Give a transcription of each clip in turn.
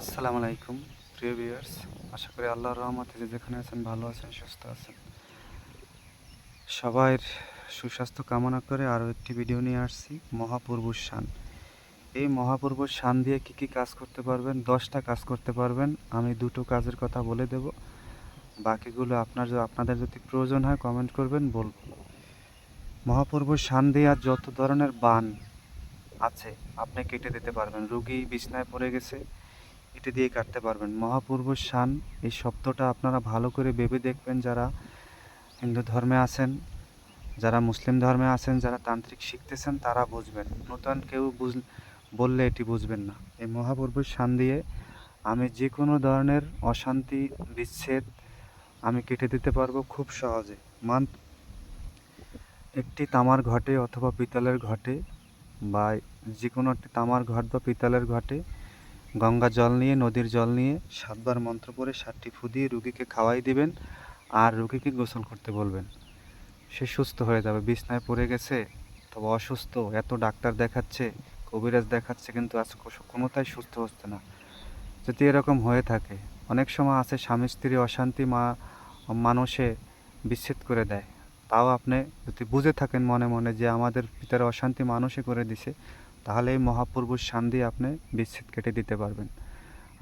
আসসালামু আলাইকুম, প্রিয় ভিউয়ার্স। আশা করি আল্লাহর রহমতে যে যেখানে আছেন ভালো আছেন, সুস্থ আছেন। সবাই সুস্বাস্থ্য কামনা করে আরও একটি ভিডিও নিয়ে আসছি মহাপূর্বর শান এই মহাপূর্বর শান দিয়ে কি কি কাজ করতে পারবেন, দশটা কাজ করতে পারবেন, আমি দুটো কাজের কথা বলে দেব। বাকিগুলো আপনার আপনাদের যদি প্রয়োজন হয় কমেন্ট করবেন, বলব। মহাপূর্বর শান দিয়ে আর যত ধরনের বান আছে, আপনি কেটে দিতে পারবেন। রুগী বিছনায় পড়ে গেছে এটা দিয়ে কাটতে পারবেন। মহাপূর্ব শান, এই শব্দটা আপনারা ভালো করে ভেবে দেখবেন যারা হিন্দু ধর্মে আছেন, যারা মুসলিম ধর্মে আছেন, যারা তান্ত্রিক শিখতেছেন, তারা বুঝবেন। নতুন কেউ বুঝ, বললে এটি বুঝবেন না। এই মহাপূর্ব শান দিয়ে আমি যে কোনো ধরনের অশান্তি, বিচ্ছেদ আমি কেটে দিতে পারব খুব সহজে। মান, একটি তামার ঘটে অথবা পিতলের ঘটে বা যে কোনো একটি তামার ঘট বা পিতলের ঘটে গঙ্গা জল নিয়ে, নদীর জল নিয়ে সাতবার মন্ত্র পড়ে সাতটি ফু দিয়ে রুগীকে খাওয়াই দিবেন আর রুগীকে গোসল করতে বলবেন। সে সুস্থ হয়ে যাবে, বিছনায় পড়ে গেছে, তবে অসুস্থ। এত ডাক্তার দেখাচ্ছে, কবিরাজ দেখাচ্ছে, কিন্তু আজ কোনোটাই সুস্থ হচ্ছে না। যদি এরকম হয়ে থাকে, অনেক সময় আছে স্বামী স্ত্রী অশান্তি মা মানুষে বিচ্ছেদ করে দেয়। তাও আপনি যদি বুঝে থাকেন মনে মনে যে আমাদের ভিতরে অশান্তি মানুষে করে দিছে তাহলে এই মহাপূর্বর শান দিয়ে আপনি বিচ্ছেদ কেটে দিতে পারবেন।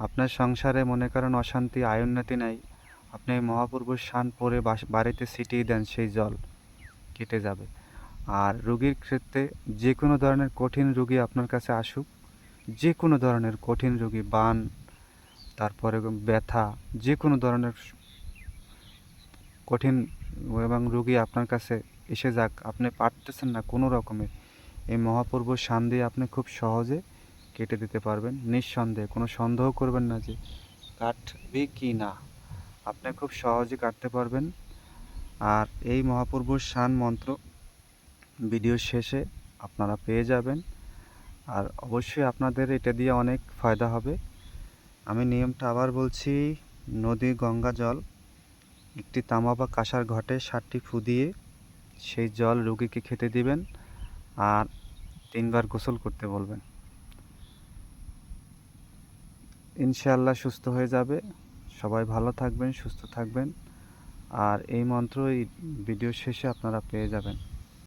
আপনার সংসারে মনে করেন অশান্তি, আয়োন্নতি নাই। আপনি এই মহাপূর্বর শান পরে বাড়িতে ছিটিয়ে দেন, সেই জল কেটে যাবে। আর রোগীর ক্ষেত্রে যে কোনো ধরনের কঠিন রোগী আপনার কাছে আসুক যে কোনো ধরনের কঠিন রোগী, বান, তারপরে ব্যথা যে কোনো ধরনের কঠিন এবং রোগী আপনার কাছে এসে যাক, আপনি পারতেছেন না কোনো রকমের এই মহাপূর্ব শান দিয়ে আপনি খুব সহজে কেটে দিতে পারবেন। নিঃসন্দেহে, কোনো সন্দেহ করবেন না যে কাটবে কি না। আপনি খুব সহজে কাটতে পারবেন। আর এই মহাপূর্ব শান মন্ত্র ভিডিও শেষে আপনারা পেয়ে যাবেন। আর অবশ্যই আপনাদের এটা দিয়ে অনেক ফায়দা হবে। আমি নিয়মটা আবার বলছি, নদী, গঙ্গা, জল, একটি তামা বা কাঁসার ঘটে ষাটটি ফু দিয়ে সেই জল রুগীকে খেতে দিবেন। আর তিনবার গোসল করতে বলবেন। ইনশাআল্লাহ সুস্থ হয়ে যাবে। সবাই ভালো থাকবেন, সুস্থ থাকবেন। আর এই মন্ত্র এই ভিডিও শেষে আপনারা পেয়ে যাবেন।